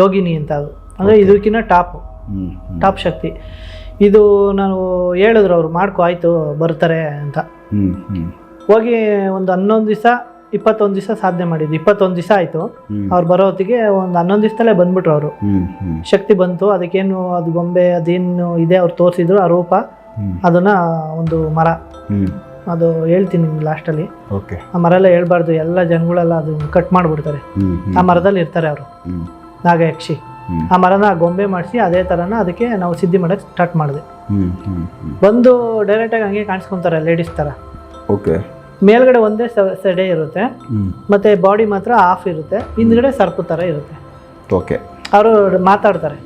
ಯೋಗಿನಿ ಅಂತ ಅದು ಅಂದರೆ ಇದಕ್ಕಿಂತ ಟಾಪ್ ಟಾಪ್ ಶಕ್ತಿ. ಇದು ನಾನು ಹೇಳಿದ್ರು ಅವ್ರು ಮಾಡ್ಕೊ ಆಯಿತು ಬರ್ತಾರೆ ಅಂತ. ಹೋಗಿ ಒಂದು ಹನ್ನೊಂದು ದಿವಸ ಇಪ್ಪತ್ತೊಂದು ದಿವಸ ಸಾಧನೆ ಮಾಡಿದ್ದು. ಇಪ್ಪತ್ತೊಂದು ದಿವಸ ಆಯಿತು. ಅವ್ರು ಬರೋ ಹೊತ್ತಿಗೆ ಒಂದು ಹನ್ನೊಂದು ದಿವಸದಲ್ಲೇ ಬಂದ್ಬಿಟ್ರು ಅವರು. ಶಕ್ತಿ ಬಂತು. ಅದಕ್ಕೇನು ಅದು ಗೊಂಬೆ ಅದೇನು ಇದೆ ಅವ್ರು ತೋರಿಸಿದ್ರು ಆ ರೂಪ. ಅದನ್ನ ಒಂದು ಮರ. ಅದು ಹೇಳ್ತೀನಿ ನಿಮ್ಗೆ ಲಾಸ್ಟಲ್ಲಿ ಓಕೆ ಆ ಮರ ಎಲ್ಲ ಹೇಳ್ಬಾರ್ದು. ಎಲ್ಲ ಜನಗಳೆಲ್ಲ ಅದು ಕಟ್ ಮಾಡಿಬಿಡ್ತಾರೆ. ಆ ಮರದಲ್ಲಿ ಇರ್ತಾರೆ ಅವರು ನಾಗಯಕ್ಷಿ. ಆ ಮರನ ಗೊಂಬೆ ಮಾಡಿಸಿ ಅದೇ ಥರನ ಅದಕ್ಕೆ ನಾವು ಸಿದ್ಧಿ ಮಾಡೋಕ್ಕೆ ಸ್ಟಾರ್ಟ್ ಮಾಡಿದೆ. ಬಂದು ಡೈರೆಕ್ಟಾಗಿ ಹಂಗೆ ಕಾಣಿಸ್ಕೊಂತಾರೆ ಲೇಡೀಸ್ ಥರ ಓಕೆ. ಮೇಲ್ಗಡೆ ಒಂದೇ ಸೆಡೆ ಇರುತ್ತೆ. ಮತ್ತು ಬಾಡಿ ಮಾತ್ರ ಆಫ್ ಇರುತ್ತೆ. ಹಿಂದ್ಗಡೆ ಸರ್ಪು ಥರ ಇರುತ್ತೆ. ಓಕೆ. ಅವರು ಮಾತಾಡ್ತಾರೆ.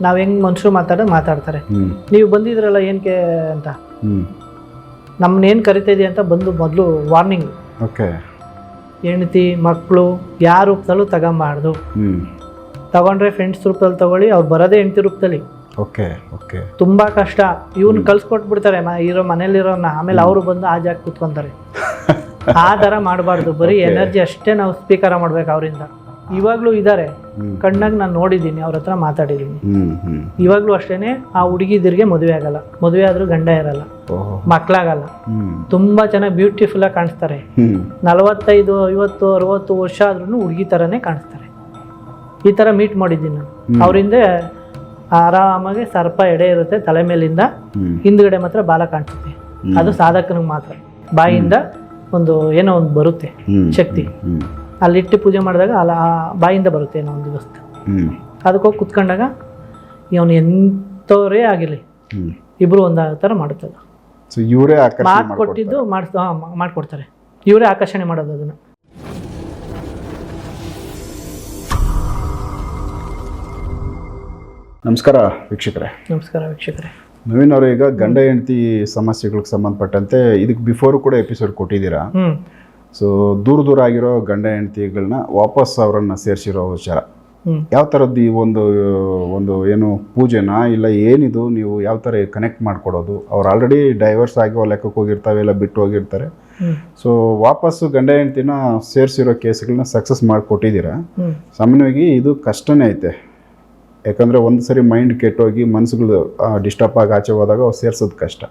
ನಾವು ಹೆಂಗೆ ಮನುಷ್ಯರು ಮಾತಾಡೋದು ಮಾತಾಡ್ತಾರೆ. ನೀವು ಬಂದಿದ್ರಲ್ಲ ಏನಕ್ಕೆ ಅಂತ. ಹ್ಮ್. ನಮ್ಮನ್ನ ಏನು ಕರಿತಾ ಇದೆಯಾ ಅಂತ ಬಂದು ಮೊದಲು ವಾರ್ನಿಂಗ್ ಓಕೆ. ಹೆಂಡತಿ ಮಕ್ಕಳು ಯಾರು ರೂಪದಲ್ಲೂ ತಗೊಂಬಾರ್ದು. ತಗೊಂಡ್ರೆ ಫ್ರೆಂಡ್ಸ್ ರೂಪದಲ್ಲಿ ತಗೊಳ್ಳಿ ಅವ್ರು ಬರೋದೇ ಹೆಂಡತಿ ರೂಪದಲ್ಲಿ. Okay okay. ತುಂಬ ಕಷ್ಟ. ಇವ್ನ ಕಳ್ಸ್ಕೊಟ್ಬಿಡ್ತಾರೆ ಮ ಇರೋ ಮನೇಲಿರೋನ್ನ ಆಮೇಲೆ ಅವರು ಬಂದು ಆ ಜಾಗ ಕೂತ್ಕೊಂತಾರೆ. ಆ ಥರ ಮಾಡಬಾರ್ದು. ಬರೀ ಎನರ್ಜಿ ಅಷ್ಟೇ ನಾವು ಸ್ವೀಕಾರ ಮಾಡ್ಬೇಕು ಅವರಿಂದ. ಇವಾಗ್ಲೂ ಇದ್ದಾರೆ ಕಣ್ಣಾಗಿ ನಾನು ನೋಡಿದ್ದೀನಿ ಅವ್ರ ಹತ್ರ ಮಾತಾಡಿದ್ದೀನಿ. ಇವಾಗ್ಲೂ ಅಷ್ಟೇನೆ ಆ ಹುಡುಗಿದಿರಿಗೆ ಮದುವೆ ಆಗಲ್ಲ. ಮದುವೆ ಆದ್ರೂ ಗಂಡ ಇರಲ್ಲ. ಮಕ್ಳಾಗಲ್ಲ. ಮಕ್ಕಳಾಗಲ್ಲ ತುಂಬಾ ಚೆನ್ನಾಗಿ ಚೆನ್ನಾಗಿ ಬ್ಯೂಟಿಫುಲ್ಲಾಗಿ ಕಾಣಿಸ್ತಾರೆ. ನಲವತ್ತೈದು ಐವತ್ತು ಅರವತ್ತು ವರ್ಷ ಆದ್ರೂ ಹುಡುಗಿ ತರನೇ ಕಾಣಿಸ್ತಾರೆ. ಈ ಥರ ಮೀಟ್ ಮಾಡಿದ್ದೀನಿ ನಾನು. ಅವರಿಂದ ಆರಾಮಾಗಿ ಸರ್ಪ ಎಡೆ ಇರುತ್ತೆ ತಲೆ ಮೇಲಿಂದ ಹಿಂದ್ಗಡೆ ಮಾತ್ರ ಬಾಲ ಕಾಣಿಸುತ್ತೆ ಅದು ಸಾಧಕನಿಗೆ ಮಾತ್ರ. ಬಾಯಿಂದ ಒಂದು ಏನೋ ಒಂದು ಬರುತ್ತೆ ಶಕ್ತಿ. ಅಲ್ಲಿ ಅಲ್ಲಿಟ್ಟು ಪೂಜೆ ಮಾಡಿದಾಗ ಅಲ್ಲ ಆ ಬಾಯಿಂದ ಬರುತ್ತೆ ಏನೋ ಒಂದು ವಸ್ತು. ಅದಕ್ಕೋಗಿ ಕುತ್ಕೊಂಡಾಗ ಇವನು ಎಂಥವರೇ ಆಗಿರಲಿ. ಇಬ್ಬರು ಇಬ್ರು ಒಂದಾಗೋ ಥರ ಮಾಡುತ್ತದೆ ಸೊ ಇವರೇ ಮಾತು. ಕೊಟ್ಟಿದ್ದು ಮಾಡಿಸ್ ಹಾಂ ಮಾಡಿಕೊಡ್ತಾರೆ. ಇವರೇ ಆಕರ್ಷಣೆ ಮಾಡೋದು ಅದನ್ನು. ನಮಸ್ಕಾರ ವೀಕ್ಷಕರೇ. ನಮಸ್ಕಾರ ವೀಕ್ಷಕರೇ. ನವೀನ್ ಅವರು ಈಗ ಗಂಡ ಹೆಂಡತಿ ಸಮಸ್ಯೆಗಳಿಗೆ ಸಂಬಂಧಪಟ್ಟಂತೆ ಇದಕ್ಕೆ ಬಿಫೋರ್ ಕೂಡ ಎಪಿಸೋಡ್ ಕೊಟ್ಟಿದ್ದೀರಾ? ಸೊ ದೂರ ದೂರ ಆಗಿರೋ ಗಂಡ ಹೆಂಡತಿಗಳನ್ನ ವಾಪಸ್ ಅವರನ್ನ ಸೇರಿಸಿರೋ ವಿಚಾರ. ಯಾವ ಥರದ್ದು ಈ ಒಂದು ಒಂದು ಏನು ಪೂಜೆನಾ? ಇಲ್ಲ ಏನಿದು? ನೀವು ಯಾವ ಥರ ಕನೆಕ್ಟ್ ಮಾಡ್ಕೊಡೋದು? ಅವ್ರು ಆಲ್ರೆಡಿ ಡೈವರ್ಸ್ ಆಗಿ ಅವ್ರ ಲೆಕ್ಕಕ್ಕೆ ಹೋಗಿರ್ತಾವೆ ಇಲ್ಲ ಬಿಟ್ಟು ಹೋಗಿರ್ತಾರೆ. ಸೊ ವಾಪಸ್ಸು ಗಂಡ ಹೆಂಡತಿನ ಸೇರಿಸಿರೋ ಕೇಸ್ಗಳನ್ನ ಸಕ್ಸಸ್ ಮಾಡಿಕೊಟ್ಟಿದ್ದೀರಾ? ಸಾಮಾನ್ಯವಾಗಿ ಇದು ಕಷ್ಟನೇ ಐತೆ. ಯಾಕಂದರೆ ಒಂದು ಸರಿ ಮೈಂಡ್ ಕೆಟ್ಟೋಗಿ ಮನ್ಸುಗಳು ಡಿಸ್ಟರ್ಬ್ ಆಗಿ ಆಚೆ ಹೋದಾಗ ಅವು ಸೇರ್ಸೋದು ಕಷ್ಟ.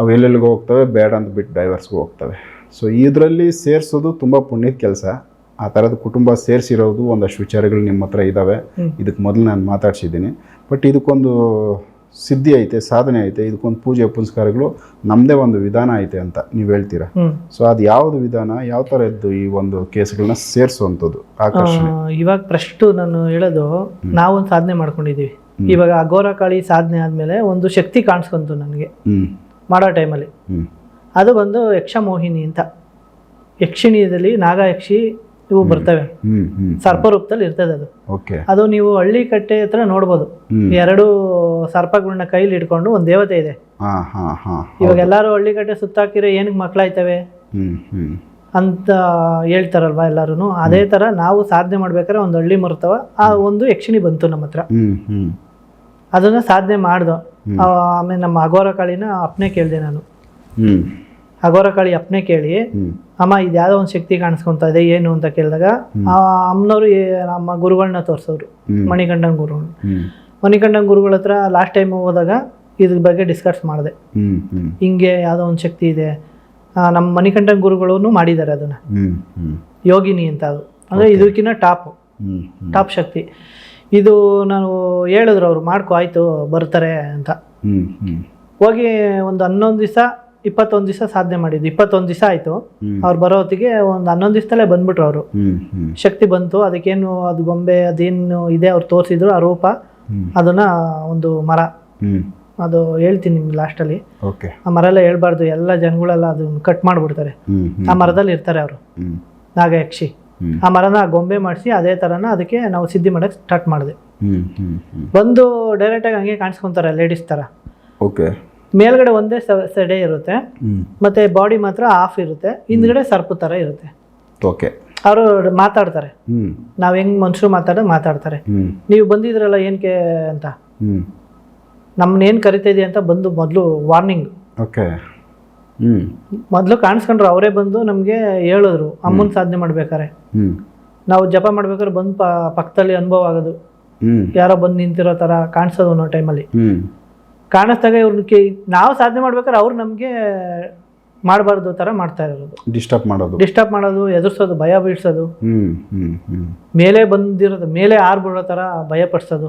ಅವು ಎಲ್ಲೆಲ್ಲಿಗೆ ಹೋಗ್ತವೆ ಬೇಡ ಅಂತ ಬಿಟ್ಟು ಡೈವರ್ಸ್ಗೂ ಹೋಗ್ತವೆ. ಸೊ ಇದರಲ್ಲಿ ಸೇರಿಸೋದು ತುಂಬ ಪುಣ್ಯದ ಕೆಲಸ. ಆ ಥರದ ಕುಟುಂಬ ಸೇರಿಸಿರೋದು ಒಂದಷ್ಟು ವಿಚಾರಗಳು ನಿಮ್ಮ ಹತ್ರ ಇದ್ದಾವೆ. ಇದಕ್ಕೆ ಮೊದಲು ನಾನು ಮಾತಾಡ್ಸಿದ್ದೀನಿ. ಬಟ್ ಇದಕ್ಕೊಂದು ಸಿದ್ಧಿ ಐತೆ ಸಾಧನೆ ಐತೆ ಇದಕ್ಕೊಂದು ಪೂಜೆ ಪುನಸ್ಕಾರಗಳು ನಮ್ಮದೇ ಒಂದು ವಿಧಾನ ಐತೆ ಅಂತ ನೀವು ಹೇಳ್ತೀರಾ? ಸೊ ಅದು ಯಾವುದು ವಿಧಾನ ಯಾವ ಥರ ಇದ್ದು ಈ ಒಂದು ಕೇಸ್ಗಳನ್ನ ಸೇರಿಸುವಂಥದ್ದು ಆಕರ್ಷಣೆ? ಇವಾಗ ಫಸ್ಟು ನಾನು ಹೇಳೋದು ನಾವೊಂದು ಸಾಧನೆ ಮಾಡ್ಕೊಂಡಿದ್ದೀವಿ ಇವಾಗ ಅಘೋರ ಕಾಳಿ ಸಾಧನೆ ಆದಮೇಲೆ ಒಂದು ಶಕ್ತಿ ಕಾಣಿಸ್ಕೊಂತು ನನಗೆ. ಮಾಡೋ ಟೈಮಲ್ಲಿ. ಅದು ಬಂದು ಯಕ್ಷ ಮೋಹಿನಿ ಅಂತ. ಯಕ್ಷಿಣಿಯಲ್ಲಿ ನಾಗಯಕ್ಷಿ ಇವು ಬರ್ತವೆ. ಸರ್ಪ ರೂಪದಲ್ಲಿ ಇರ್ತದೆ ಅದು. ಓಕೆ. ಅದು ನೀವು ಹಳ್ಳಿ ಕಟ್ಟೆ ಹತ್ರ ನೋಡ್ಬೋದು. ಎರಡು ಸರ್ಪಗಳನ್ನ ಕೈಲಿ ಇಟ್ಕೊಂಡು ಒಂದು ದೇವತೆ ಇದೆ. ಇವಾಗ ಎಲ್ಲಾರು ಹಳ್ಳಿ ಕಟ್ಟೆ ಸುತ್ತಾಕಿರೋ ಏನಕ್ಕೆ ಮಕ್ಕಳಾಯ್ತವೆ ಅಂತ ಹೇಳ್ತಾರಲ್ವಾ ಎಲ್ಲಾರು ಅದೇ ತರ ನಾವು ಸಾಧನೆ ಮಾಡ್ಬೇಕಾದ್ರೆ ಒಂದು ಹಳ್ಳಿ ಮರ್ತವ. ಆ ಒಂದು ಯಕ್ಷಿಣಿ ಬಂತು ನಮ್ಮ ಹತ್ರ. ಅದನ್ನ ಸಾಧನೆ ಮಾಡ್ದು. ಆಮೇಲೆ ನಮ್ಮ ಅಘೋರ ಕಾಳಿನ ಅಪ್ನೆ ಕೇಳಿದೆ ನಾನು. ಹ್ಞೂ ಅಘೋರ ಕಾಳಿ ಅಪ್ನೆ ಕೇಳಿ ಅಮ್ಮ ಇದು ಯಾವುದೋ ಒಂದು ಶಕ್ತಿ ಕಾಣಿಸ್ಕೊಂತ ಇದೆ ಏನು ಅಂತ ಕೇಳಿದಾಗ ಆ ಅಮ್ಮನವರು ನಮ್ಮ ಗುರುಗಳನ್ನ ತೋರಿಸೋರು ಮಣಿಕಂಡನ್ ಗುರುಗಳು ಮಣಿಕಂಡನ್ ಗುರುಗಳ ಹತ್ರ ಲಾಸ್ಟ್ ಟೈಮ್ ಹೋದಾಗ ಇದ್ರ ಬಗ್ಗೆ ಡಿಸ್ಕಸ್ ಮಾಡಿದೆ. ಹಿಂಗೆ ಯಾವುದೋ ಒಂದು ಶಕ್ತಿ ಇದೆ. ನಮ್ಮ ಮಣಿಕಂಠನ್ ಗುರುಗಳು ಮಾಡಿದ್ದಾರೆ ಅದನ್ನು. ಯೋಗಿನಿ ಅಂತ ಅದು. ಅಂದರೆ ಇದಕ್ಕಿಂತ ಟಾಪ್. ಟಾಪ್ ಶಕ್ತಿ. ಇದು ನಾನು ಹೇಳಿದ್ರು ಅವರು ಮಾಡ್ಕೊ ಆಯಿತು ಬರ್ತಾರೆ ಅಂತ. ಹೋಗಿ ಒಂದು ಹನ್ನೊಂದು ದಿವಸ ಇಪ್ಪತ್ತೊಂದು ದಿವಸ ಸಾಧನೆ ಮಾಡಿದ್ದು. ಇಪ್ಪತ್ತೊಂದು ದಿವಸ ಆಯಿತು. ಅವ್ರು ಬರೋ ಹೊತ್ತಿಗೆ ಒಂದು ಹನ್ನೊಂದು ದಿವಸದಲ್ಲೇ ಬಂದ್ಬಿಟ್ರು ಅವರು. ಶಕ್ತಿ ಬಂತು ಅದಕ್ಕೇನು ಅದು ಗೊಂಬೆ ಅದೇನು ಇದೆ ಅವ್ರು ತೋರಿಸಿದ್ರು ಆ ರೂಪ ಅದನ್ನ ಒಂದು ಮರ. ಅದು ಹೇಳ್ತೀನಿ ನಿಮ್ಗೆ ಲಾಸ್ಟಲ್ಲಿ ಓಕೆ. ಆ ಮರ ಎಲ್ಲ ಹೇಳ್ಬಾರ್ದು ಎಲ್ಲ ಜನಗಳೆಲ್ಲ ಅದನ್ನ ಕಟ್ ಮಾಡಿಬಿಡ್ತಾರೆ. ಆ ಮರದಲ್ಲಿ ಇರ್ತಾರೆ ಅವರು. ನಾಗಯಕ್ಷಿ. ಆ ಮರನ ಗೊಂಬೆ ಮಾಡಿಸಿ ಅದೇ ಥರನ ಅದಕ್ಕೆ ನಾವು ಸಿದ್ಧಿ ಮಾಡೋಕ್ಕೆ ಸ್ಟಾರ್ಟ್ ಮಾಡಿದೆ. ಒಂದು ಡೈರೆಕ್ಟ್ ಆಗಿ ಬಂದು ಡೈರೆಕ್ಟಾಗಿ ಹಂಗೆ ಕಾಣಿಸ್ಕೊಂತಾರೆ ಲೇಡೀಸ್ ಥರ. ಓಕೆ. ಮೇಲ್ಗಡೆ ಒಂದೇ ಸೆಡೆ ಇರುತ್ತೆ. ಮತ್ತೆ ಬಾಡಿ ಮಾತ್ರ ಆಫ್ ಇರುತ್ತೆ. ಹಿಂದ್ಗಡೆ ಸರ್ಪು ಥರ ಇರುತ್ತೆ. ಓಕೆ. ಅವರು ಮಾತಾಡ್ತಾರೆ. ನಾವ್ ಹೆಂಗ್ ಮನುಷ್ಯರು ಮಾತಾಡೋದು ಮಾತಾಡ್ತಾರೆ. ನೀವು ಬಂದಿದ್ರಲ್ಲ ಏನಕ್ಕೆ ಅಂತ. ನಮ್ಮನ್ನ ಏನು ಕರಿತಾ ಇದೆಯಾ ಅಂತ ಬಂದು ಮೊದಲು ವಾರ್ನಿಂಗ್ ಓಕೆ. ಮೊದಲು ಕಾಣಿಸ್ಕೊಂಡ್ರು ಅವರೇ ಬಂದು ನಮಗೆ ಹೇಳಿದ್ರು ಅಮ್ಮನ ಸಾಧನೆ ಮಾಡ್ಬೇಕಾರೆ. ನಾವು ಜಪ ಮಾಡ್ಬೇಕಾದ್ರೆ ಬಂದು ಪಕ್ಕದಲ್ಲಿ ಅನುಭವ ಆಗೋದು. ಯಾರೋ ಬಂದು ನಿಂತಿರೋ ಥರ ಕಾಣಿಸೋದು ಅನ್ನೋ ಟೈಮಲ್ಲಿ ಕಾಣಿಸ್ದಾಗ ಇವ್ರನ್ನ ಕೇ ನಾವು ಸಾಧನೆ ಮಾಡ್ಬೇಕಾದ್ರೆ ಅವ್ರು ನಮಗೆ ಮಾಡಬಾರ್ದು ಥರ ಮಾಡ್ತಾ ಇರೋದು. ಡಿಸ್ಟರ್ಬ್ ಮಾಡೋದು. ಡಿಸ್ಟರ್ಬ್ ಮಾಡೋದು ಎದುರಿಸೋದು ಭಯ ಬೀಳ್ಸೋದು. ಮೇಲೆ ಬಂದಿರೋದು ಮೇಲೆ ಆರ್ಬಿಡೋ ಥರ ಭಯ ಪಡಿಸೋದು.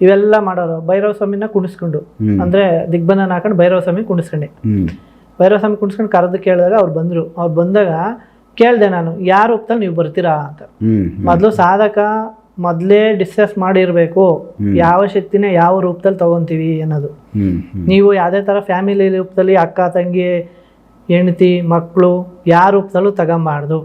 ಇವೆಲ್ಲ ಮಾಡೋರು. ಭೈರವ ಸ್ವಾಮಿನ ಕುಣಿಸ್ಕೊಂಡು. ಅಂದರೆ ದಿಗ್ಬಂಧನ ಹಾಕೊಂಡು ಭೈರವ ಸ್ವಾಮಿ ಕುಣಿಸ್ಕೊಂಡೆ. ಭೈರವ ಸ್ವಾಮಿ ಕುಣಿಸ್ಕೊಂಡು ಕರೆದು ಕೇಳಿದಾಗ ಅವ್ರು ಬಂದರು. ಅವ್ರು ಬಂದಾಗ ಕೇಳಿದೆ ನಾನು ಯಾರ ರೂಪದಲ್ಲಿ ನೀವು ಬರ್ತೀರಾ ಅಂತ. ಮೊದಲು ಸಾಧಕ ಮೊದಲೇ ಡಿಸ್ಕಸ್ ಮಾಡಿರಬೇಕು. ಯಾವ ಶಕ್ತಿನ ಯಾವ ರೂಪದಲ್ಲಿ ತಗೊಂತೀವಿ ಅನ್ನೋದು. ನೀವು ಯಾವುದೇ ಥರ ಫ್ಯಾಮಿಲಿ ರೂಪದಲ್ಲಿ ಅಕ್ಕ ತಂಗಿ ಹೆಂಡತಿ ಮಕ್ಕಳು ಯಾವ ರೂಪದಲ್ಲೂ ತಗೊಂಬಾರ್ದು.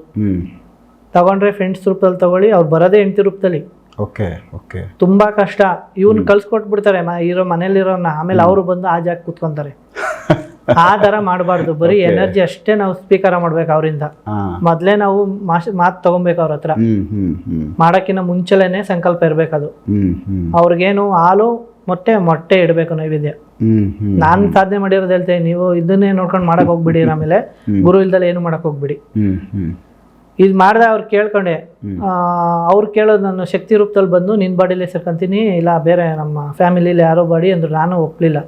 ತಗೊಂಡ್ರೆ ಫ್ರೆಂಡ್ಸ್ ರೂಪದಲ್ಲಿ ತಗೊಳ್ಳಿ ಅವ್ರು ಬರೋದೇ ಹೆಂಡತಿ ರೂಪದಲ್ಲಿ. Okay okay. ತುಂಬಾ ಕಷ್ಟ. ಇವ್ನ ಕಳ್ಸ್ಕೊಟ್ಬಿಡ್ತಾರೆ ಮ ಇರೋ ಮನೇಲಿರೋನ್ನ ಆಮೇಲೆ ಅವರು ಬಂದು ಆ ಜಾಗ ಕುತ್ಕೊಂತಾರೆ. ಆ ತರ ಮಾಡಬಾರ್ದು. ಬರೀ ಎನರ್ಜಿ ಅಷ್ಟೇ ನಾವು ಸ್ವೀಕಾರ ಮಾಡ್ಬೇಕು ಅವರಿಂದ. ಮೊದ್ಲೇ ನಾವು ಮಾತು ತಗೊಬೇಕು ಅವ್ರ ಹತ್ರ. ಮಾಡಕ್ಕಿಂತ ಮುಂಚೆಲೇನೆ ಸಂಕಲ್ಪ ಇರ್ಬೇಕದು. ಅವ್ರಿಗೇನು ಹಾಲು ಮೊಟ್ಟೆ ಮೊಟ್ಟೆ ಇಡಬೇಕು ನೈವೇದ್ಯ. ನಾನು ಸಾಧನೆ ಮಾಡಿರೋದು ಹೇಳ್ತೇನೆ. ನೀವು ಇದನ್ನೇ ನೋಡ್ಕೊಂಡು ಮಾಡಕ್ ಹೋಗ್ಬಿಡಿ ಆಮೇಲೆ. ಗುರು ಇಲ್ದಲೆ ಏನು ಮಾಡಕ್ ಹೋಗ್ಬಿಡಿ. ಇದು ಮಾಡ್ದೆ ಅವ್ರು ಕೇಳ್ಕೊಂಡೆ. ಆ, ಅವ್ರು ಕೇಳೋದು ನಾನು ಶಕ್ತಿ ರೂಪದಲ್ಲಿ ಬಂದು ನಿನ್ನ ಬಾಡಿಲಿ ಸೇರ್ಕೊಂತೀನಿ ಇಲ್ಲ ಬೇರೆ ನಮ್ಮ ಫ್ಯಾಮಿಲಿಲಿ ಯಾರೋ ಬಾಡಿ ಅಂದ್ರು ನಾನು ಒಪ್ಲಿಲ್ಲ.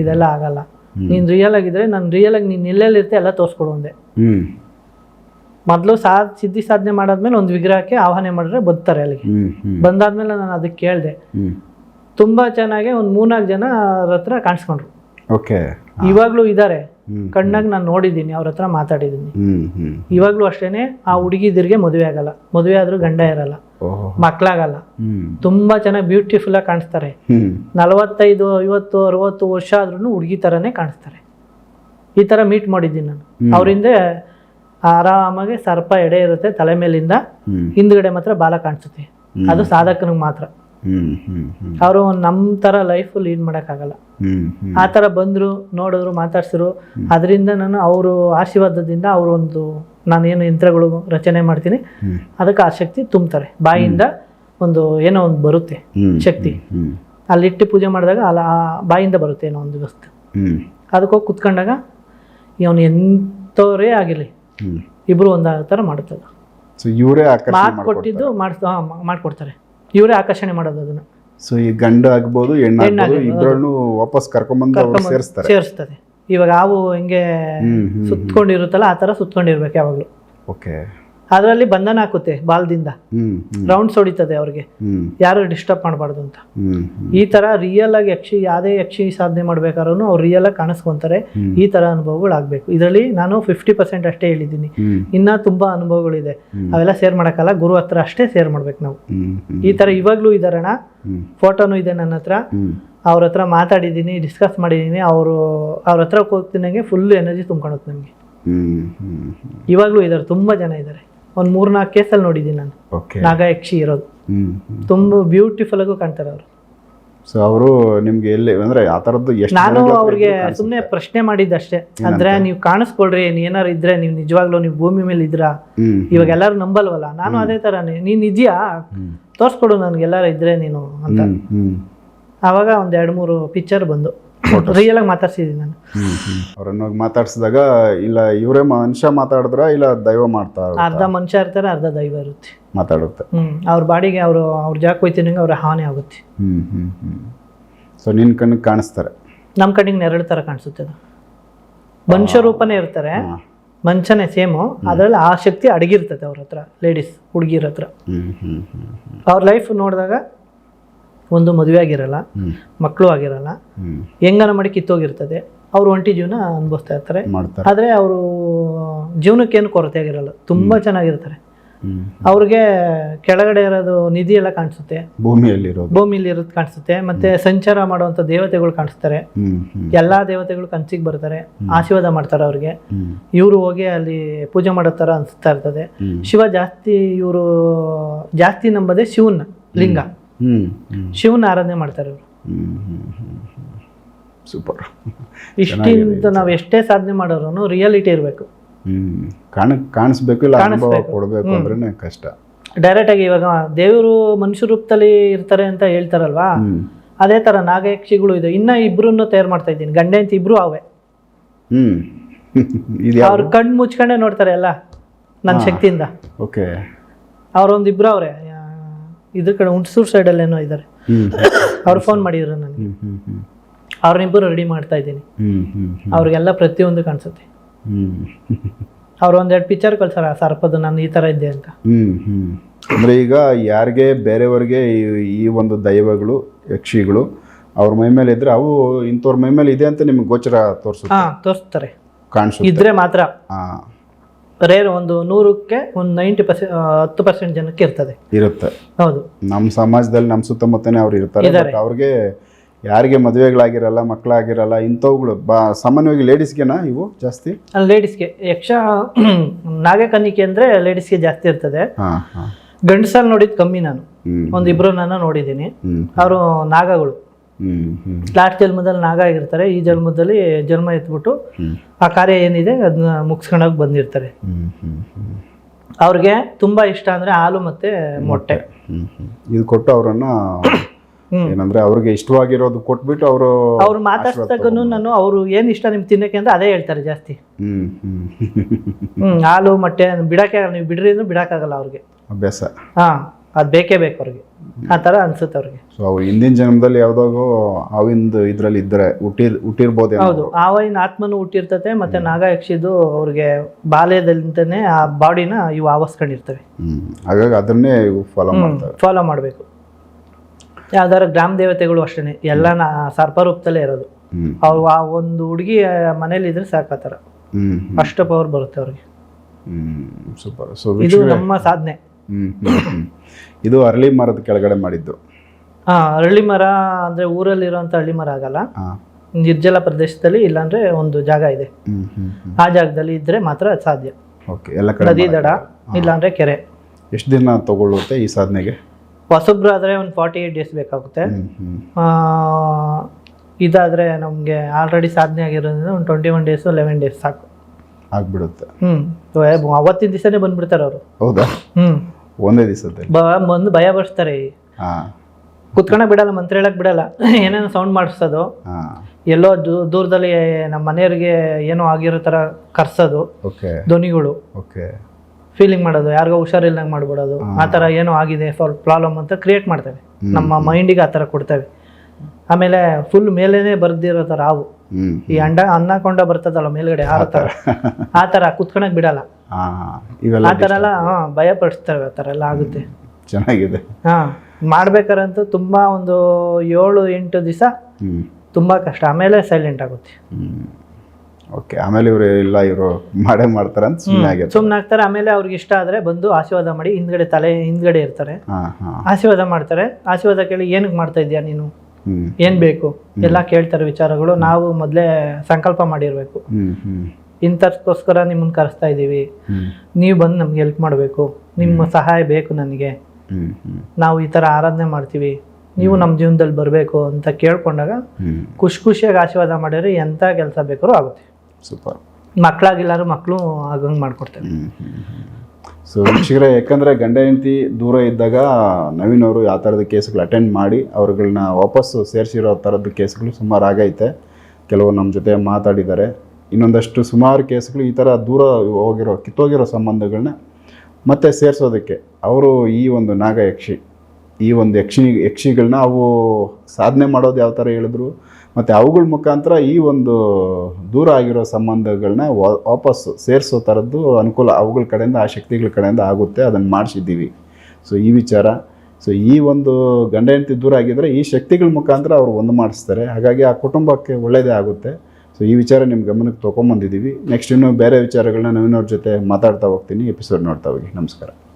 ಇದೆಲ್ಲ ಆಗಲ್ಲ. ನೀನು ರಿಯಲ್ ಆಗಿದ್ರೆ ನಾನು ರಿಯಲ್ ಆಗಿ ನೀನು ಇರ್ತೆ ಎಲ್ಲ ತೋರಿಸ್ಕೊಡು ಒಂದೇ ಮೊದಲು ಸಾ ಸಿದ್ಧಿ ಸಾಧನೆ ಮಾಡಾದ್ಮೇಲೆ ಒಂದು ವಿಗ್ರಹಕ್ಕೆ ಆಹ್ವಾನ ಮಾಡಿದ್ರೆ ಬರ್ತಾರೆ ಅಲ್ಲಿಗೆ. ಬಂದಾದ್ಮೇಲೆ ನಾನು ಅದಕ್ಕೆ ಕೇಳಿದೆ. ತುಂಬಾ ಚೆನ್ನಾಗಿ ಒಂದು ಮೂರ್ನಾಲ್ಕು ಜನ ಅವ್ರ ಹತ್ರ ಕಾಣಿಸ್ಕೊಂಡ್ರು. ಓಕೆ. ಇವಾಗಲೂ ಇದ್ದಾರೆ ಕಣ್ಣಾಗ ನಾನು ನೋಡಿದ್ದೀನಿ ಅವ್ರ ಹತ್ರ ಮಾತಾಡಿದ್ದೀನಿ. ಇವಾಗಲೂ ಅಷ್ಟೇನೆ ಆ ಹುಡುಗಿದಿರಿಗೆ ಮದುವೆ ಆಗಲ್ಲ. ಮದುವೆ ಆದ್ರೂ ಗಂಡ ಇರಲ್ಲ. ಮಕ್ಕಳಾಗಲ್ಲ ತುಂಬಾ ಚೆನ್ನಾಗಿ ಬ್ಯೂಟಿಫುಲ್ ಆಗಿ ಕಾಣಿಸ್ತಾರೆ. ನಲವತ್ತೈದು ಐವತ್ತು ಅರವತ್ತು ವರ್ಷ ಆದ್ರೂ ಹುಡುಗಿ ಥರನೇ ಕಾಣಿಸ್ತಾರೆ. ಈ ತರ ಮೀಟ್ ಮಾಡಿದ್ದೀನಿ ನಾನು. ಅವರಿಂದ ಆರಾಮಾಗಿ ಸರ್ಪ ಎಡೆ ಇರುತ್ತೆ ತಲೆ ಮೇಲಿಂದ ಹಿಂದ್ಗಡೆ ಮಾತ್ರ ಬಾಲ ಕಾಣಿಸುತ್ತೆ. ಅದು ಸಾಧಕನಿಗೆ ಮಾತ್ರ. ಅವರು ನಮ್ಮ ಥರ ಲೈಫ್ ಲೀಡ್ ಮಾಡೋಕ್ಕಾಗಲ್ಲ ಆ ಥರ ಬಂದರು ನೋಡಿದ್ರು ಮಾತಾಡ್ಸಿದ್ರು. ಅದರಿಂದ ನಾನು ಅವರು ಆಶೀರ್ವಾದದಿಂದ ಅವರು ಒಂದು ನಾನೇನು ಯಂತ್ರಗಳು ರಚನೆ ಮಾಡ್ತೀನಿ. ಅದಕ್ಕೆ ಆ ಶಕ್ತಿ ತುಂಬ್ತಾರೆ ಬಾಯಿಂದ ಒಂದು ಏನೋ ಒಂದು ಬರುತ್ತೆ ಶಕ್ತಿ. ಅಲ್ಲಿಟ್ಟು ಪೂಜೆ ಮಾಡಿದಾಗ ಅಲ್ಲ ಆ ಬಾಯಿಂದ ಬರುತ್ತೆ ಏನೋ ಒಂದು ವಸ್ತು. ಅದಕ್ಕೋಗಿ ಕುತ್ಕೊಂಡಾಗ ಇವನು ಎಂಥವರೇ ಆಗಿರಲಿ. ಇಬ್ಬರು ಒಂದಾದ ಒಂದು ಥರ ಮಾಡುತ್ತಲ್ಲ ಸೊ ಇವರೇ ಆಕರ್ಷಣೆ ಮಾತು ಕೊಟ್ಟಿದ್ದು ಮಾಡಿಸ್ ಮಾಡ್ಕೊಡ್ತಾರೆ. ಇವರೇ ಆಕರ್ಷಣೆ ಮಾಡೋದು ಅದನ್ನ. ಸೊ ಈ ಗಂಡ ಆಗ್ಬೋದು ಹೆಣ್ಣು ಇಬ್ಬರನ್ನು ವಾಪಸ್ ಕರ್ಕೊಂಡ್ಬಂದು ಅವ್ರು ಕರ್ಕೊಂಬಂದು ಸೇರಿಸ್ತಾರೆ. ಸೇರಿಸ್ತದೆ. ಇವಾಗ ಹಾವು ಹಿಂಗೆ ಸುತ್ಕೊಂಡಿರುತ್ತಲ್ಲ ಆ ಥರ ಸುತ್ಕೊಂಡಿರ್ಬೇಕು ಯಾವಾಗಲೂ. ಓಕೆ ಅದರಲ್ಲಿ ಬಂಧನ ಹಾಕುತ್ತೆ ಬಾಲ್ದಿಂದ. ರೌಂಡ್ಸ್ ಹೊಡಿತದೆ ಅವ್ರಿಗೆ. ಯಾರು ಡಿಸ್ಟರ್ಬ್ ಮಾಡಬಾರ್ದು ಅಂತ. ಈ ತರ ರಿಯಲ್ ಆಗಿ ಯಕ್ಷಿ ಯಾವುದೇ ಯಕ್ಷಿ ಸಾಧನೆ ಮಾಡ್ಬೇಕಾದ್ರೂ ಅವ್ರು ರಿಯಲ್ ಆಗಿ ಕಾಣಿಸ್ಕೊಂತಾರೆ. ಈ ತರ ಅನುಭವಗಳು ಆಗ್ಬೇಕು ಇದರಲ್ಲಿ ನಾನು ಫಿಫ್ಟಿ ಪರ್ಸೆಂಟ್ ಅಷ್ಟೇ ಹೇಳಿದ್ದೀನಿ. ಇನ್ನ ತುಂಬಾ ಅನುಭವಗಳಿದೆ. ಅವೆಲ್ಲ ಶೇರ್ ಮಾಡೋಕ್ಕಲ್ಲ ಗುರು ಹತ್ರ ಅಷ್ಟೇ ಶೇರ್ ಮಾಡ್ಬೇಕು ನಾವು. ಈ ತರ ಇವಾಗ್ಲೂ ಇದಾರಣ ಫೋಟೋನು ಇದೆ ನನ್ನ ಹತ್ರ. ಅವ್ರ ಹತ್ರ ಮಾತಾಡಿದ್ದೀನಿ ಡಿಸ್ಕಸ್ ಮಾಡಿದ್ದೀನಿ. ಅವರು ಅವ್ರ ಹತ್ರ ಹೋಗ್ತಿನಂಗೆ ಫುಲ್ ಎನರ್ಜಿ ತುಂಬ್ಕೊಳುತ್ತೆ ನನಗೆ. ಇವಾಗಲೂ ಇದ್ದಾರೆ ತುಂಬ ಜನ ಇದ್ದಾರೆ ಒಂದು ಮೂರ್ನಾಲ್ಕು ಕೇಸಲ್ಲಿ ನೋಡಿದ್ದೀನಿ ನಾನು. ನಾಗಯಕ್ಷಿ ನಾಗ ಯಕ್ಷಿ ಇರೋದು. ತುಂಬ ಬ್ಯೂಟಿಫುಲ್ ಆಗು ಕಾಣ್ತಾರೆ ಅವರು. ಸೊ ಅವರು ನಿಮ್ಗೆ ಎಲ್ಲಿ ಅಂದ್ರೆ ಆ ಥರದ್ದು ಎಷ್ಟು ನಾನು ಜನಗಳ ಅವ್ರಿಗೆ ಸುಮ್ನೆ? ಸುಮ್ಮನೆ ಪ್ರಶ್ನೆ ಮಾಡಿದ್ದಷ್ಟೇ. ಅಂದ್ರೆ ನೀವು ಕಾಣಿಸ್ಕೊಳ್ರಿ ನೀ ಏನಾರು ಇದ್ರೆ ನೀವು ನಿಜವಾಗ್ಲೂ ನೀವು ಭೂಮಿ ಮೇಲೆ ಇದ್ರಾ? ಹ್ಮ್ ಇವಾಗ ಎಲ್ಲರೂ ನಂಬಲ್ವಲ್ಲ? ನಾನು ಅದೇ ಥರನೇ ನೀನ್ ಇದೆಯಾ? ತೋರ್ಸ್ಕೊಡು ತೋರಿಸ್ಕೊಡು ಎಲ್ಲಾರು ಇದ್ರೆ ನೀನು ಅಂತ. ಅವಾಗ ಹ್ಮ್. ಒಂದು ಎರಡು ಮೂರು ಪಿಕ್ಚರ್ ಬಂದು. ರಿಯಲ್ ಆಗಿ ಮಾತಾಡ್ಸಿದ್ದೀನಿ ನಾನು. ಅವ್ರನ್ನ ಹೋಗಿ ಮಾತಾಡ್ಸಿದಾಗ ಇಲ್ಲ ಇವರೇ ಮನುಷ್ಯ ಮಾತಾಡಿದ್ರ ಇಲ್ಲ ದೈವ ಮಾಡ್ತಾ ಅರ್ಧ ಮನುಷ್ಯ ಇರ್ತಾರೆ ಅರ್ಧ ದೈವ ಇರುತ್ತೆ. ಮಾತಾಡುತ್ತೆ. ಹ್ಮ್ ಅವ್ರ ಬಾಡಿಗೆ ಅವರು ಅವ್ರ ಜಾಗ ಹೋಯ್ತಿನಂಗೆ ಅವ್ರ ಹಾನಿ ಆಗುತ್ತೆ. ಹ್ಮ್ ಹ್ಮ್ ಹ್ಮ್. ಸೊ ನಿನ್ ಕಣ್ಣಿಗೆ ಕಾಣಿಸ್ತಾರೆ. ನಮ್ಮ ಕಡೆಗೆ ನೆರಳು ಥರ ಕಾಣಿಸುತ್ತೆ ಅದು. ಮನುಷ್ಯ ರೂಪನೇ ಇರ್ತಾರೆ. ಮನುಷ್ಯನೇ ಸೇಮು ಅದರಲ್ಲಿ ಆ ಶಕ್ತಿ ಅಡಗಿರ್ತದೆ ಅವ್ರ ಹತ್ರ ಲೇಡೀಸ್ ಹುಡುಗಿರ ಹತ್ರ. ಹ್ಮ್ ಹ್ಮ್ ಹ್ಮ್ ಹ್ಮ್. ಅವ್ರ ಲೈಫ್ ನೋಡಿದಾಗ ಒಂದು ಮದುವೆ ಆಗಿರಲ್ಲ ಮಕ್ಕಳು ಆಗಿರಲ್ಲ ಹೆಂಗನ ಮಾಡಿ ಕಿತ್ತೋಗಿರ್ತದೆ. ಅವ್ರು ಒಂಟಿ ಜೀವನ ಅನುಭವಿಸ್ತಾ ಇರ್ತಾರೆ. ಆದರೆ ಅವರು ಜೀವನಕ್ಕೇನು ಕೊರತೆ ಆಗಿರಲ್ಲ ತುಂಬ ಚೆನ್ನಾಗಿರ್ತಾರೆ. ಅವ್ರಿಗೆ ಕೆಳಗಡೆ ಇರೋದು ನಿಧಿ ಎಲ್ಲ ಕಾಣಿಸುತ್ತೆ. ಭೂಮಿಯಲ್ಲಿರೋ ಭೂಮಿಯಲ್ಲಿ ಇರೋದು ಕಾಣಿಸುತ್ತೆ. ಮತ್ತೆ ಸಂಚಾರ ಮಾಡುವಂತ ದೇವತೆಗಳು ಕಾಣಿಸ್ತಾರೆ. ಎಲ್ಲಾ ದೇವತೆಗಳು ಕನ್ಸಿಗೆ ಬರ್ತಾರೆ ಆಶೀರ್ವಾದ ಮಾಡ್ತಾರೆ ಅವ್ರಿಗೆ. ಇವರು ಹೋಗಿ ಅಲ್ಲಿ ಪೂಜೆ ಮಾಡೋ ಥರ ಅನಿಸ್ತಾ ಇರ್ತದೆ. ಶಿವ ಜಾಸ್ತಿ ಇವರು ಜಾಸ್ತಿ ನಂಬದೆ ಶಿವನ ಲಿಂಗ. ಶಿವನ ಆರಾಧನೆ ಮಾಡ್ತಾರೆ ಅವರು. ಸೂಪರ್. ಇಷ್ಟಿಂದ ನಾವು ಎಷ್ಟೇ ಸಾಧನೆ ಮಾಡೋರು ರಿಯಾಲಿಟಿ ಇರಬೇಕು. ಕಾಣ ಕಾಣಿಸ್ಬೇಕು ಇಲ್ಲ ಅನುಭವ ಕೊಡಬೇಕು ಅಂದ್ರೆ ಕಷ್ಟ. ಡೈರೆಕ್ಟ್ ಆಗಿ ಇವಾಗ ದೇವರು ಮನುಷ್ಯ ರೂಪದಲ್ಲಿ ಇರ್ತಾರೆ ಅಂತ ಹೇಳ್ತಾರಲ್ವಾ? ಅದೇ ತರ ನಾಗಯಕ್ಷಿಗಳು ಇದೆ. ಇನ್ನ ಇಬ್ರನ್ನು ತಯಾರು ಮಾಡ್ತಾ ಇದ್ದೀನಿ. ಗಂಡೆ ಅಂತ ಇಬ್ರು ಅವೇ ಹ್ಮ್. ಇದು ಅವ್ರ ಕಣ್ಣು ಮುಚ್ಕೊಂಡೆ ನೋಡ್ತಾರೆ ಎಲ್ಲ ನನ್ನ ಶಕ್ತಿಯಿಂದ. ಓಕೆ. ಅವ್ರೊಂದು ಇಬ್ರು ಅವ್ರೆ. ಇದ್ರ ಕಡೆ ಹುಣಸೂರು ಸೈಡಲ್ಲಿ ಏನೋ ಇದ್ದಾರೆ ಅವ್ರು ಫೋನ್ ಮಾಡಿದ್ರು ನನಗೆ. ಅವ್ರನ್ನಿಬ್ಬರು ರೆಡಿ ಮಾಡ್ತಾ ಇದ್ದೀನಿ. ಅವ್ರಿಗೆಲ್ಲ ಪ್ರತಿಯೊಂದು ಕಾಣಿಸುತ್ತೆ. ಅವ್ರು ಒಂದೆರಡು ಪಿಕ್ಚರ್ ಕಳ್ಸಾರ ಸರ್ಪದ ನಾನು ಈ ಥರ ಇದ್ದೆ ಅಂತ. ಅಂದರೆ ಈಗ ಯಾರಿಗೆ ಬೇರೆಯವ್ರಿಗೆ ಈ- ಈ ಒಂದು ದೈವಗಳು ಯಕ್ಷಿಗಳು ಅವ್ರ ಮೈ ಮೇಲೆ ಇದ್ರೆ ಅವು ಇಂಥವ್ರ ಮೈ ಮೇಲೆ ಇದೆ ಅಂತ ನಿಮ್ಗೆ ಗೋಚರ ತೋರಿಸುತ್ತೆ? ಹಾಂ ತೋರಿಸ್ತಾರೆ. ಕಾಣಿಸುತ್ತೆ. ಇದ್ರೆ ಮಾತ್ರ. ಹಾ. ರೇರ್ ಒಂದು ನೂರಕ್ಕೆ ಒಂದು ನೈಂಟಿ ಪರ್ಸೆಂಟ್ ಹತ್ತು ಪರ್ಸೆಂಟ್ ಜನಕ್ಕೆ ಇರ್ತದೆ. ಇರುತ್ತೆ. ಹೌದು. ನಮ್ಮ ಸಮಾಜದಲ್ಲಿ ನಮ್ಮ ಸುತ್ತಮುತ್ತನೇ ಅವ್ರು ಇರ್ತಾರೆ. ಬಟ್ ಅವ್ರಿಗೆ ಯಾರಿಗೆ ಮದುವೆಗಳಾಗಿರಲ್ಲ ಮಕ್ಕಳಾಗಿರಲ್ಲ ಇಂಥವುಗಳು ಬಾ ಸಾಮಾನ್ಯವಾಗಿ ಲೇಡೀಸ್ಗೆನಾ ಇವು ಜಾಸ್ತಿ? ಲೇಡೀಸ್ಗೆ ಯಕ್ಷ ನಾಗಕನ್ನಿಕೆ ಅಂದರೆ ಲೇಡೀಸ್ಗೆ ಜಾಸ್ತಿ ಇರ್ತದೆ. ಹಾ ಹಾ. ಗಂಡಸಲ್ಲಿ ನೋಡಿದ್ದು ಕಮ್ಮಿ ನಾನು. ಹ್ಮ್ ನಾನು ಇಬ್ರು ನನ್ನ ನೋಡಿದ್ದೀನಿ. ಹ್ಮ್. ಅವರು ನಾಗಗಳು. ಲಾಸ್ಟ್ ಜನ್ಮದಲ್ಲಿ ನಾಗ ಆಗಿರ್ತಾರೆ ಈ ಜನ್ಮದಲ್ಲಿ ಜನ್ಮ ಎತ್ಬಿಟ್ಟು ಆ ಕಾರ್ಯ ಏನಿದೆ ಅದನ್ನ ಮುಗಿಸ್ಕೊಂಡೋಗಿ ಬಂದಿರ್ತಾರೆ. ಅವ್ರಿಗೆ ತುಂಬಾ ಇಷ್ಟ ಅಂದ್ರೆ ಹಾಲು ಮತ್ತೆ ಮೊಟ್ಟೆ. ಇದು ಕೊಟ್ಟು ಅವರನ್ನ ಏನಂದ್ರೆ ಅವ್ರಿಗೆ ಇಷ್ಟವಾಗಿರೋದು ಕೊಟ್ಬಿಟ್ಟು ಅವರು ಅವ್ರು ಮಾತಾಡ್ಸಕ್ಕೂ ನಾನು ಅವರು ಏನ್ ಇಷ್ಟ ನಿಮ್ಗೆ ತಿನ್ನಕ್ಕೆ ಅಂದ್ರೆ ಅದೇ ಹೇಳ್ತಾರೆ ಜಾಸ್ತಿ. ಹ್ಮ್ ಹ್ಮ್. ಹ್ಮ್ ಹಾಲು ಮೊಟ್ಟೆ ಬಿಡಕ್ಕೆ ನೀವು ಬಿಡ್ರಿ ಅಂದ್ರೆ ಬಿಡಕ್ಕಾಗಲ್ಲ ಅವ್ರಿಗೆ. ಅಭ್ಯಾಸ. ಹಾ. ಅದ್ ಬೇಕೇ ಬೇಕು ಅವ್ರಿಗೆ. ಆ ಥರ ಅನ್ಸುತ್ತೆ ಅವ್ರಿಗೆ. ಸೊ ಅವ್ರು ಹಿಂದಿನ ಜನ್ಮದಲ್ಲಿ ಯಾವ್ದಾಗೋ ಅವಿಂದ ಇದ್ರಲ್ಲಿ ಇದ್ರೆ ಹುಟ್ಟಿರ್ ಹುಟ್ಟಿರ್ಬೋದು ಹೌದು. ಆವಿನ ಆತ್ಮನು ಹುಟ್ಟಿರ್ತತೆ ಮತ್ತೆ ನಾಗಯಕ್ಷಿದು ಅವ್ರಿಗೆ ಬಾಲ್ಯದಲ್ಲಿಂದನೇ ಆ ಬಾಡಿನ ಇವು ಆವಸ್ಕೊಂಡಿರ್ತವೆ. ಹಾಗಾಗಿ ಅದನ್ನೇ ಇವು ಫಾಲೋ ಮಾಡ್ತಾರೆ. ಫಾಲೋ ಮಾಡಬೇಕು. ಯಾವ್ದಾರ ಗ್ರಾಮ ದೇವತೆಗಳು ಅಷ್ಟೇ ಎಲ್ಲ ನಾ ಸರ್ಪರೂಪದಲ್ಲೇ ಇರೋದು. ಹ್ಮ್. ಅವ್ರು ಆ ಒಂದು ಹುಡುಗಿ ಮನೇಲಿ ಇದ್ರೆ ಹ್ಮ್. ಅಷ್ಟು ಪವರ್ ಬರುತ್ತೆ ಅವ್ರಿಗೆ. ಹ್ಮ್. ಸೂಪರ್. ಸೊ ಇದು ನಮ್ಮ ಸಾಧನೆ. ಇದು ಅರಳಿ ಮರದ ಕೆಳಗಡೆ ಮಾಡಿದ್ದು. ಹಾ ಅರಳಿ ಮರ ಅಂದ್ರೆ ಊರಲ್ಲಿರುವಂತ ಹಳ್ಳಿ ಮರ ಆಗಲ್ಲ. ಹಾ. ನಿರ್ಜಲ ಪ್ರದೇಶದಲ್ಲಿ ಇಲ್ಲಾಂದ್ರೆ ಒಂದು ಜಾಗ ಇದೆ. ಹ್ಮ್ ಹ್ಮ್ ಹ್ಮ್. ಆ ಜಾಗದಲ್ಲಿ ಇದ್ರೆ ಮಾತ್ರ ಅದ್ ಸಾಧ್ಯ. ಓಕೆ ಎಲ್ಲ ಕಡೆ ನದಿ ದಡ ಇಲ್ಲಾಂದ್ರೆ ಕೆರೆ. ಎಷ್ಟು ದಿನ ತಗೊಳ್ಳುತ್ತೆ ಈ ಸಾಧನೆಗೆ? ಹೊಸಬ್ರು ಆದ್ರೆ ಒಂದು ಫಾರ್ಟಿ ಏಟ್ ಡೇಸ್ ಬೇಕಾಗುತ್ತೆ. ಹ್ಮ್ ಹ್ಮ್. ಆ, ಇದಾದ್ರೆ ನಮ್ಗೆ ಆಲ್ರೆಡಿ ಸಾಧನೆ ಆಗಿರೋದ್ರಿಂದ ಒಂದು twenty one days eleven days ಸಾಕು. ಆಗ್ಬಿಡುತ್ತೆ. ಹ್ಮ್ ಅವತ್ತಿನ ದಿವಸನೇ ಬಂದ್ಬಿಡ್ತಾರೆ ಅವರು. ಹೌದಾ? ಹ್ಮ್. ಒಂದೇ ದಿವಸದಲ್ಲಿ. ಬಂದು ಭಯ ಬರ್ಸ್ತಾರೆ ಹಾ. ಕುತ್ಕೊಳಕ್ ಬಿಡಲ್ಲ ಮಂತ್ರ ಹೇಳಕ್ ಬಿಡಲ್ಲ. ಏನೇನೋ ಸೌಂಡ್ ಮಾಡಿಸೋದು ಎಲ್ಲೋ ದೂರದಲ್ಲಿ ನಮ್ಮ ಮನೆಯವ್ರಿಗೆ ಏನೋ ಆಗಿರೋ ತರ ಕರ್ಸೋದು. ಓಕೆ. ಧ್ವನಿಗಳು. ಓಕೆ. ಫೀಲಿಂಗ್ ಮಾಡೋದು ಯಾರಿಗೋ ಹುಷಾರಿಲ್ಲಂಗೆ ಮಾಡ್ಬಿಡೋದು. ಆ ಥರ ಏನೋ ಆಗಿದೆ ಫಾರ್ ಪ್ರಾಬ್ಲಮ್ ಅಂತ ಕ್ರಿಯೇಟ್ ಮಾಡ್ತೇವೆ. ನಮ್ಮ ಮೈಂಡಿಗೆ ಆ ಥರ ಕೊಡ್ತೇವೆ. ಆಮೇಲೆ ಫುಲ್ ಮೇಲೇನೆ ಬರ್ದಿರೋ ಥರ ಹಾವು. ಈ ಅಂಡ ಅನ್ನ ಕೊಂಡ ಬರ್ತದಲ್ಲ ಮೇಲ್ಗಡೆ ಆ ಥರ ಆ ಥರ ಕುತ್ಕೊಳಕ್ ಬಿಡಲ್ಲ. ಆ ಥರ ಎಲ್ಲ ಹಾ ಭಯ ಪಡಿಸ್ತಾರೆ ಆ ಥರ ಎಲ್ಲ ಆಗುತ್ತೆ. ಚೆನ್ನಾಗಿದೆ. ಹಾ ಮಾಡ್ಬೇಕಾರಂತೂ ತುಂಬಾ ಒಂದು ಏಳು ಎಂಟು ದಿವಸ ತುಂಬಾ ಕಷ್ಟ. ಆಮೇಲೆ ಸೈಲೆಂಟ್ ಆಗುತ್ತೆ. ಓಕೆ ಆಮೇಲೆ ಇವರು ಇಲ್ಲ ಇವರು ಮಾಡೇ ಮಾಡ್ತಾರೆ ಅಂತ ಸುಮ್ಮನೆ ಸುಮ್ಮನೆ ಆಗ್ತಾರೆ. ಆಮೇಲೆ ಅವ್ರಿಗೆ ಇಷ್ಟ ಆದ್ರೆ ಬಂದು ಆಶೀರ್ವಾದ ಮಾಡಿ ಹಿಂದ್ಗಡೆ ತಲೆ ಹಿಂದ್ಗಡೆ ಇರ್ತಾರೆ. ಆಶೀರ್ವಾದ ಮಾಡ್ತಾರೆ. ಆಶೀರ್ವಾದ ಕೇಳಿ ಏನಕ್ಕೆ ಮಾಡ್ತಾ ಇದೀಯಾ ನೀನು? ಏನ್ ಬೇಕು? ಎಲ್ಲ ಕೇಳ್ತಾರೆ ವಿಚಾರಗಳು. ನಾವು ಮೊದ್ಲೇ ಸಂಕಲ್ಪ ಮಾಡಿರ್ಬೇಕು. ಇಂಥದ್ಕೋಸ್ಕರ ನಿಮ್ಮನ್ನ ಕರೆಸ್ತಾ ಇದ್ದೀವಿ ನೀವು ಬಂದು ನಮ್ಗೆ ಹೆಲ್ಪ್ ಮಾಡಬೇಕು. ನಿಮ್ಮ ಸಹಾಯ ಬೇಕು ನನಗೆ. ನಾವು ಈ ಥರ ಆರಾಧನೆ ಮಾಡ್ತೀವಿ. ನೀವು ನಮ್ಮ ಜೀವನದಲ್ಲಿ ಬರಬೇಕು ಅಂತ ಕೇಳ್ಕೊಂಡಾಗ ಖುಷಿ ಖುಷಿಯಾಗಿ ಆಶೀರ್ವಾದ ಮಾಡಿದ್ರೆ ಎಂಥ ಕೆಲಸ ಬೇಕಾದ್ರೂ ಆಗುತ್ತೆ. ಸೂಪರ್. ಮಕ್ಕಳಾಗಿಲ್ಲಾರು ಮಕ್ಕಳು ಆಗಂಗೆ ಮಾಡ್ಕೊಡ್ತಾರೆ ಸೊ ವೀಕ್ಷಕರೇ, ಯಾಕಂದರೆ ಗಂಡ ಹೆಂಡತಿ ದೂರ ಇದ್ದಾಗ ನವೀನ್ ಅವರು ಆ ಥರದ ಕೇಸ್ಗಳು ಅಟೆಂಡ್ ಮಾಡಿ ಅವ್ರುಗಳನ್ನ ವಾಪಸ್ಸು ಸೇರಿಸಿರೋ ಥರದ್ದು ಕೇಸ್ಗಳು ಸುಮಾರು ಆಗೈತೆ. ಕೆಲವು ನಮ್ಮ ಜೊತೆ ಮಾತಾಡಿದ್ದಾರೆ. ಇನ್ನೊಂದಷ್ಟು ಸುಮಾರು ಕೇಸ್ಗಳು ಈ ಥರ ದೂರ ಹೋಗಿರೋ, ಕಿತ್ತೋಗಿರೋ ಸಂಬಂಧಗಳನ್ನ ಮತ್ತೆ ಸೇರಿಸೋದಕ್ಕೆ. ಅವರು ಈ ಒಂದು ನಾಗ ಯಕ್ಷಿ ಈ ಒಂದು ಯಕ್ಷಿ ಯಕ್ಷಿಗಳನ್ನ ಅವು ಸಾಧನೆ ಮಾಡೋದು ಯಾವ ಥರ ಹೇಳಿದ್ರು? ಮತ್ತು ಅವುಗಳ ಮುಖಾಂತರ ಈ ಒಂದು ದೂರ ಆಗಿರೋ ಸಂಬಂಧಗಳನ್ನ ವಾಪಸ್ಸು ವಾಪಸ್ ಸೇರಿಸೋ ಥರದ್ದು ಅನುಕೂಲ ಅವುಗಳ ಕಡೆಯಿಂದ, ಆ ಶಕ್ತಿಗಳ ಕಡೆಯಿಂದ ಆಗುತ್ತೆ, ಅದನ್ನು ಮಾಡಿಸಿದ್ದೀವಿ. ಸೊ ಈ ವಿಚಾರ. ಸೊ ಈ ಒಂದು ಗಂಡ ಹೆಂಡತಿ ದೂರ ಆಗಿದ್ದರೆ ಈ ಶಕ್ತಿಗಳ ಮುಖಾಂತರ ಅವರು ಒಂದು ಮಾಡಿಸ್ತಾರೆ. ಹಾಗಾಗಿ ಆ ಕುಟುಂಬಕ್ಕೆ ಒಳ್ಳೆಯದೇ ಆಗುತ್ತೆ. ಸೊ ಈ ವಿಚಾರ ನಿಮ್ಮ ಗಮನಕ್ಕೆ ತೊಗೊಂಬಂದಿದ್ದೀವಿ. ನೆಕ್ಸ್ಟ್ ಇನ್ನೂ ಬೇರೆ ವಿಚಾರಗಳನ್ನ ನವೀನವ್ರ ಜೊತೆ ಮಾತಾಡ್ತಾ ಹೋಗ್ತೀನಿ. ಎಪಿಸೋಡ್ ನೋಡ್ತಾ ಹೋಗಿ. ನಮಸ್ಕಾರ.